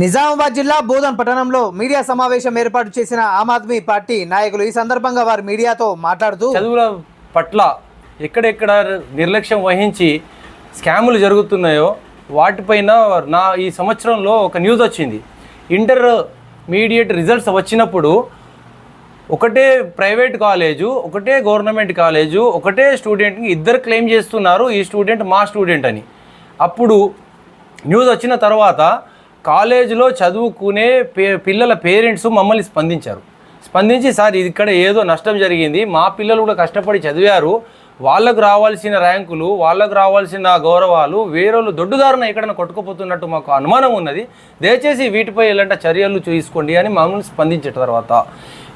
నిజామాబాద్ జిల్లా బోధన్ పట్టణంలో మీడియా సమావేశం ఏర్పాటు చేసిన ఆమ్ ఆద్మీ పార్టీ నాయకులు ఈ సందర్భంగా వారు మీడియాతో మాట్లాడుతూ చదువుల పట్ల ఎక్కడెక్కడ నిర్లక్ష్యం వహించి స్కాములు జరుగుతున్నాయో వాటిపైన నా ఈ సంవత్సరంలో ఒక న్యూస్ వచ్చింది. ఇంటర్ మీడియట్ రిజల్ట్స్ వచ్చినప్పుడు ఒకటే ప్రైవేట్ కాలేజు ఒకటే గవర్నమెంట్ కాలేజు ఒకటే స్టూడెంట్కి ఇద్దరు క్లెయిమ్ చేస్తున్నారు ఈ స్టూడెంట్ మా స్టూడెంట్ అని. అప్పుడు న్యూస్ వచ్చిన తర్వాత కాలేజీలో చదువుకునే పే పిల్లల పేరెంట్స్ మమ్మల్ని స్పందించారు. స్పందించి సార్ ఇది ఇక్కడ ఏదో నష్టం జరిగింది. మా పిల్లలు కూడా కష్టపడి చదివారు. వాళ్ళకు రావాల్సిన ర్యాంకులు వాళ్ళకు రావాల్సిన గౌరవాలు వేరేళ్ళు దొడ్డుదారున ఎక్కడైనా కొట్టుకుపోతున్నట్టు మాకు అనుమానం ఉన్నది. దయచేసి వీటిపై ఎలాంటి చర్యలు తీసుకోండి అని మమ్మల్ని స్పందించిన తర్వాత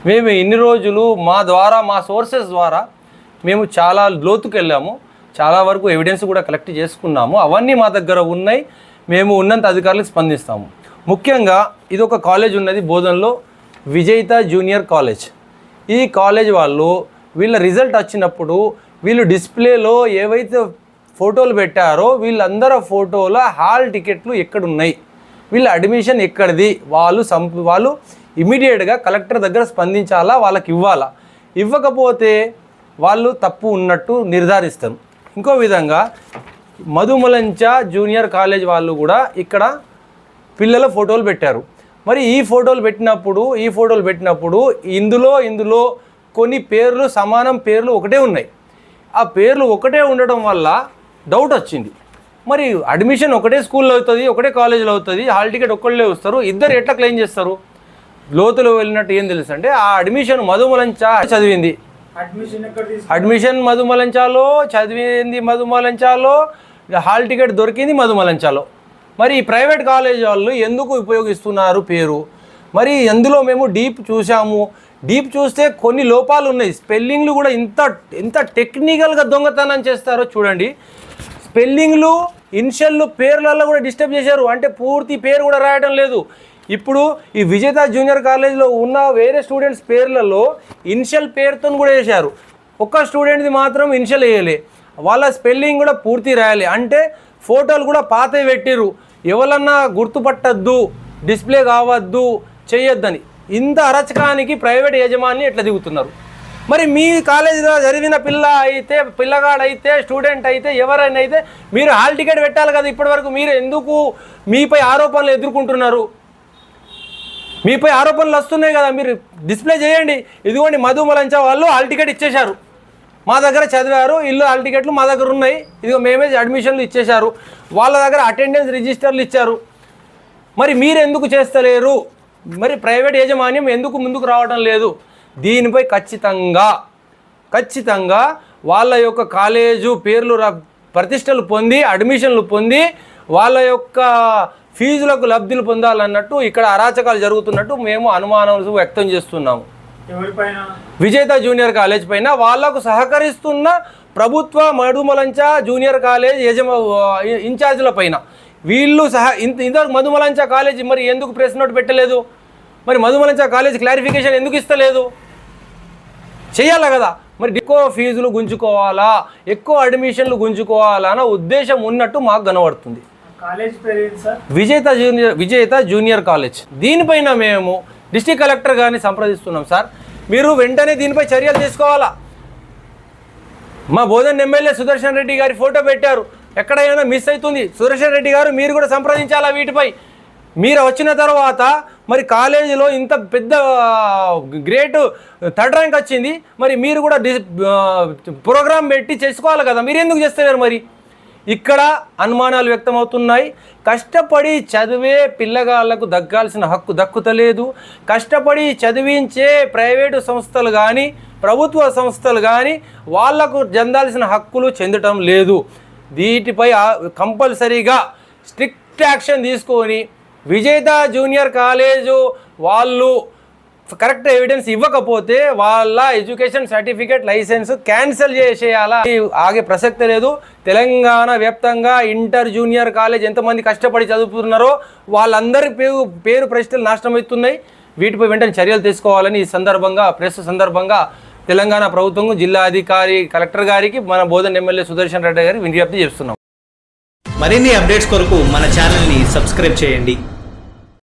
మేము ఇన్ని రోజులు మా ద్వారా మా సోర్సెస్ ద్వారా మేము చాలా లోతుకు వెళ్ళాము చాలా వరకు ఎవిడెన్స్ కూడా కలెక్ట్ చేసుకున్నాము. అవన్నీ మా దగ్గర ఉన్నాయి. మేము ఉన్నంత అధికారులకు స్పందిస్తాము. ముఖ్యంగా ఇది ఒక కాలేజ్ ఉన్నది బోధనలో విజయిత జూనియర్ కాలేజ్. ఈ కాలేజ్ వాళ్ళు వీళ్ళ రిజల్ట్ వచ్చినప్పుడు వీళ్ళు డిస్ప్లేలో ఏవైతే ఫోటోలు పెట్టారో వీళ్ళందరూ ఫోటోల హాల్ టికెట్లు ఎక్కడున్నాయి. వీళ్ళ అడ్మిషన్ ఎక్కడిది? వాళ్ళు సం వాళ్ళు ఇమీడియట్గా కలెక్టర్ దగ్గర స్పందించాలా? వాళ్ళకి ఇవ్వాలా? ఇవ్వకపోతే వాళ్ళు తప్పు ఉన్నట్టు నిర్ధారిస్తారు. ఇంకో విధంగా మధుమలంచ జూనియర్ కాలేజ్ వాళ్ళు కూడా ఇక్కడ పిల్లల ఫోటోలు పెట్టారు. మరి ఈ ఫోటోలు పెట్టినప్పుడు ఈ ఫోటోలు పెట్టినప్పుడు ఇందులో ఇందులో కొన్ని పేర్లు సమానం పేర్లు ఒకటే ఉన్నాయి. ఆ పేర్లు ఒకటే ఉండడం వల్ల డౌట్ వచ్చింది. మరి అడ్మిషన్ ఒకటే స్కూల్లో అవుతుంది ఒకటే కాలేజీలో అవుతుంది హాల్ టికెట్ ఒక్కళ్ళే వస్తారు ఇద్దరు ఎట్లా క్లెయిమ్ చేస్తారు? లోతులో వెళ్ళినట్టు ఏం తెలుసు అంటే ఆ అడ్మిషన్ మధుమలంచ చదివింది. అడ్మిషన్ మధుమలంచాలో చదివింది మధుమలంచాలో హాల్ టికెట్ దొరికింది మధుమలంచాలో. మరి ఈ ప్రైవేట్ కాలేజ్ వాళ్ళు ఎందుకు ఉపయోగిస్తున్నారు పేరు? మరి అందులో మేము డీప్ చూసాము డీప్ చూస్తే కొన్ని లోపాలు ఉన్నాయి. స్పెల్లింగ్లు కూడా ఇంత ఎంత టెక్నికల్గా దొంగతనం చేస్తారో చూడండి. స్పెల్లింగ్లు ఇన్షియల్లు పేర్లలో కూడా డిస్టర్బ్ చేశారు. అంటే పూర్తి పేరు కూడా రాయడం లేదు. ఇప్పుడు ఈ విజేత జూనియర్ కాలేజ్లో ఉన్న వేరే స్టూడెంట్స్ పేర్లలో ఇన్షియల్ పేరుతో కూడా వేశారు. ఒక్క స్టూడెంట్ది మాత్రం ఇన్షియల్ వేయలే. వాళ్ళ స్పెల్లింగ్ కూడా పూర్తి రాయాలి. అంటే ఫోటోలు కూడా పాత పెట్టిరు ఎవరన్నా గుర్తుపట్టద్దు డిస్ప్లే కావద్దు చేయొద్దని ఇంత అరచకానికి ప్రైవేట్ యజమాని ఎట్లా దిగుతున్నారు? మరి మీ కాలేజీలో చదివిన పిల్ల అయితే పిల్లగాడైతే స్టూడెంట్ అయితే ఎవరైనా అయితే మీరు హాల్ టికెట్ పెట్టాలి కదా ఇప్పటివరకు మీరు ఎందుకు మీపై ఆరోపణలు ఎదుర్కొంటున్నారు? మీపై ఆరోపణలు వస్తున్నాయి కదా మీరు డిస్ప్లే చేయండి. ఇదిగోండి మధు మలంచా వాళ్ళు హాల్ టికెట్ ఇచ్చేశారు. మా దగ్గర చదివారు ఇల్లు హాల్ టికెట్లు మా దగ్గర ఉన్నాయి. ఇదిగో మేమే అడ్మిషన్లు ఇచ్చేశారు. వాళ్ళ దగ్గర అటెండెన్స్ రిజిస్టర్లు ఇచ్చారు. మరి మీరు ఎందుకు చేస్తలేరు? మరి ప్రైవేట్ యాజమాన్యం ఎందుకు ముందుకు రావడం లేదు? దీనిపై ఖచ్చితంగా ఖచ్చితంగా వాళ్ళ యొక్క కాలేజు పేర్లు ర- ప్రతిష్టలు పొంది అడ్మిషన్లు పొంది వాళ్ళ యొక్క ఫీజులకు లబ్ధులు పొందాలన్నట్టు ఇక్కడ అరాచకాలు జరుగుతున్నట్టు మేము అనుమానం వ్యక్తం చేస్తున్నాము. విజేత జూనియర్ కాలేజ్ పైన వాళ్ళకు సహకరిస్తున్న ప్రభుత్వ మధుమలంచ జూనియర్ కాలేజ్ యజమ ఇన్ఛార్జీల పైన. వీళ్ళు సహ ఇంత ఇంతవరకు మధుమలంచ కాలేజ్ మరి ఎందుకు ప్రెస్ నోట్ పెట్టలేదు? మరి మధుమలంచ కాలేజ్ క్లారిఫికేషన్ ఎందుకు ఇస్తలేదు? చేయాలి కదా? మరి ఎక్కువ ఫీజులు గుంజుకోవాలా? ఎక్కువ అడ్మిషన్లు గుంజుకోవాలా అన్న ఉద్దేశం ఉన్నట్టు మాకు కనబడుతుంది. కాలేజ్ పేరు ఏంటి సార్? విజేత జూనియర్ విజేత జూనియర్ కాలేజ్. దీనిపైన మేము డిస్టిక్ కలెక్టర్ గారిని సంప్రదిస్తున్నాం సార్. మీరు వెంటనే దీనిపై చర్యలు తీసుకోవాలా? మా బోధన్ ఎమ్మెల్యే సుదర్శన్ రెడ్డి గారి ఫోటో పెట్టారు. ఎక్కడైనా మిస్ అవుతుంది. సుదర్శన్ రెడ్డి గారు మీరు కూడా సంప్రదించాలా వీటిపై? మీరు వచ్చిన తర్వాత మరి కాలేజీలో ఇంత పెద్ద గ్రేట్ థర్డ్ ర్యాంక్ వచ్చింది. మరి మీరు కూడా ప్రోగ్రామ్ పెట్టి చేసుకోవాలి కదా. మీరు ఎందుకు చేస్తలేరు మరి? ఇక్కడ అనుమానాలు వ్యక్తమవుతున్నాయి. కష్టపడి చదివే పిల్లగాళ్ళకు దక్కాల్సిన హక్కు దక్కుతలేదు. కష్టపడి చదివించే ప్రైవేటు సంస్థలు కానీ ప్రభుత్వ సంస్థలు కానీ వాళ్ళకు చెందాల్సిన హక్కులు చెందటం లేదు. వీటిపై కంపల్సరీగా స్ట్రిక్ట్ యాక్షన్ తీసుకొని విజేత జూనియర్ కాలేజు వాళ్ళు కరెక్ట్ ఎవిడెన్స్ ఇవ్వకపోతే వాళ్ళ ఎడ్యుకేషన్ సర్టిఫికేట్ లైసెన్స్ క్యాన్సిల్ చేసేయాలా? ఆగే ప్రసక్తి లేదు. తెలంగాణ వ్యాప్తంగా ఇంటర్ జూనియర్ కాలేజ్ ఎంతమంది కష్టపడి చదువుతున్నారో వాళ్ళందరి పేరు పేరు ప్రశ్నలు నాశనం అవుతున్నాయి. వీటిపై వెంటనే చర్యలు తీసుకోవాలని ఈ సందర్భంగా ప్రెస్ సందర్భంగా తెలంగాణ ప్రభుత్వం జిల్లా అధికారి కలెక్టర్ గారికి మన బోధన ఎమ్మెల్యే సుదర్శన్ రెడ్డి గారికి విజ్ఞప్తి చేస్తున్నాం. మరిన్ని అప్డేట్స్ కొరకు మన ఛానల్ని సబ్స్క్రైబ్ చేయండి.